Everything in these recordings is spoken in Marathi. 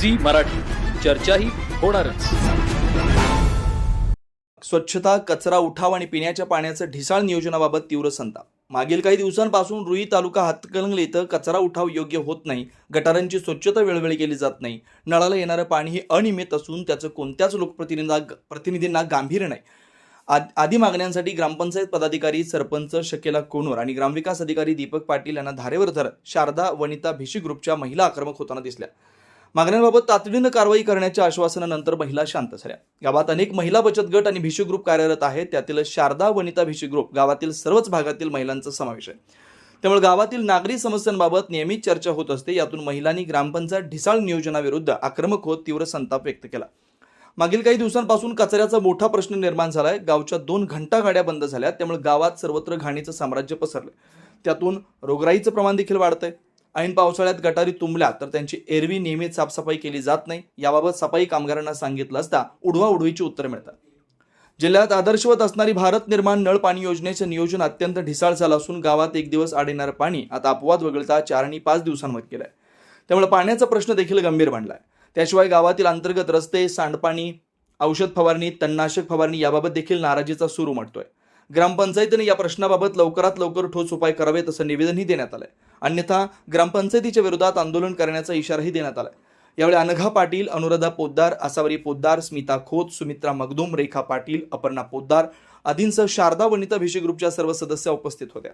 झी मराठी. चर्चाही होणारच. स्वच्छता कचरा उठाव आणि पिण्याच्या पाण्याचं ढिसाळ नियोजनाबाबत तीव्र संताप. मागील काही दिवसांपासून रुई तालुका हातकणंगले इथं कचरा उठाव योग्य होत नाही. गटारांची स्वच्छता वेळोवेळी केली जात नाही. नळाला येणारं पाणी हे अनियमित असून त्याचं कोणत्याच लोकप्रतिनिधींना प्रतिनिधींना गांभीर्य नाही. आद- आदी मागण्यांसाठी ग्रामपंचायत पदाधिकारी सरपंच शकेला कोनोर आणि ग्रामविकास अधिकारी दीपक पाटील यांना धारेवर धरत शारदा वनिता भिशी ग्रुपच्या महिला आक्रमक होताना दिसल्या. मागण्यांबाबत तातडीनं कारवाई करण्याच्या आश्वासनानंतर महिला शांत झाल्या. गावात अनेक महिला बचत गट आणि भिशू ग्रुप कार्यरत आहेत. त्यातील शारदा वनिता भिशू ग्रुप गावातील सर्वच भागातील महिलांचा समावेश आहे. त्यामुळे गावातील नागरी समस्यांबाबत नियमित चर्चा होत असते. यातून महिलांनी ग्रामपंचायत ढिसाळ नियोजनाविरुद्ध आक्रमक होत तीव्र संताप व्यक्त केला. मागील काही दिवसांपासून कचऱ्याचा मोठा प्रश्न निर्माण झालाय. गावच्या दोन घंटा गाड्या बंद झाल्या त्यामुळे गावात सर्वत्र घाणीचं साम्राज्य पसरलं त्यातून रोगराईचं प्रमाण देखील वाढतंय. ऐन पावसाळ्यात गटारी तुंबल्या तर त्यांची एरवी नियमित साफसफाई केली जात नाही. याबाबत सफाई कामगारांना सांगितलं असता उडवा उडवीची उत्तरं मिळतात. जिल्ह्यात आदर्शवत असणारी भारत निर्माण नळ पाणी योजनेचे नियोजन अत्यंत ढिसाळ झालं असून गावात एक दिवस आढळणारं पाणी आता अपवाद वगळता चार आणि पाच दिवसांमध्ये केलंय. त्यामुळे पाण्याचा प्रश्न देखील गंभीर बनलाय. त्याशिवाय गावातील अंतर्गत रस्ते सांडपाणी औषध फवारणी तणनाशक फवारणी याबाबत देखील नाराजीचा सूर उमटतोय. ग्रामपंचायतीने या प्रश्नाबाबत लवकरात लवकर ठोस उपाय करावेत असं निवेदनही देण्यात आलंय. अन्यथा ग्रामपंचायतीच्या विरोधात आंदोलन करण्याचा इशाराही देण्यात आलाय. यावेळी अनघा पाटील अनुराधा पोद्दार आसावरी पोद्दार स्मिता खोत सुमित्रा मगदूम रेखा पाटील अपर्णा पोद्दार आदींसह शारदा वनिता भिशी ग्रुपच्या सर्व सदस्या उपस्थित होत्या.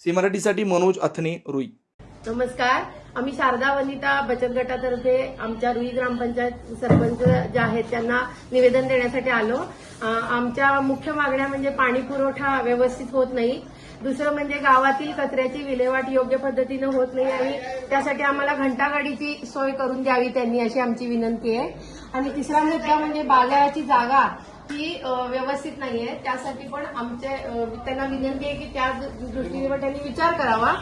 सी मराठीसाठी मनोज अथने रुई. नमस्कार. आम्ही शारदा वनिता बचत गटातर्फे आमच्या रुई ग्रामपंचायत सरपंच ज्या आहेत त्यांना निवेदन देण्यासाठी आलो. आमच्या मुख्य मागण्या म्हणजे पाणी पुरवठा व्यवस्थित होत नाही. दुसरं म्हणजे गावातील कचऱ्याची विल्हेवाट योग्य पद्धतीनं होत नाही आणि त्यासाठी आम्हाला घंटागाडीची सोय करून द्यावी त्यांनी अशी आमची विनंती आहे. आणि तिसरा मुद्दा म्हणजे बाजाराची जागा ती व्यवस्थित नाहीये. त्यासाठी पण आमचे त्यांना विनंती आहे की त्या दृष्टीने पण त्यांनी विचार करावा.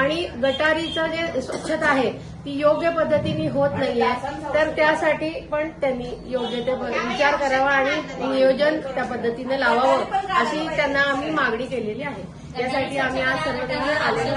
आणि गटारीचं जे स्वच्छता आहे ती योग्य पद्धतीने होत नाहीये. तर त्यासाठी पण त्यांनी योग्य ते विचार करावा आणि नियोजन त्या पद्धतीने लावावं अशी त्यांना आम्ही मागणी केलेली आहे. त्यासाठी आम्ही आज सर्वजण आलेलो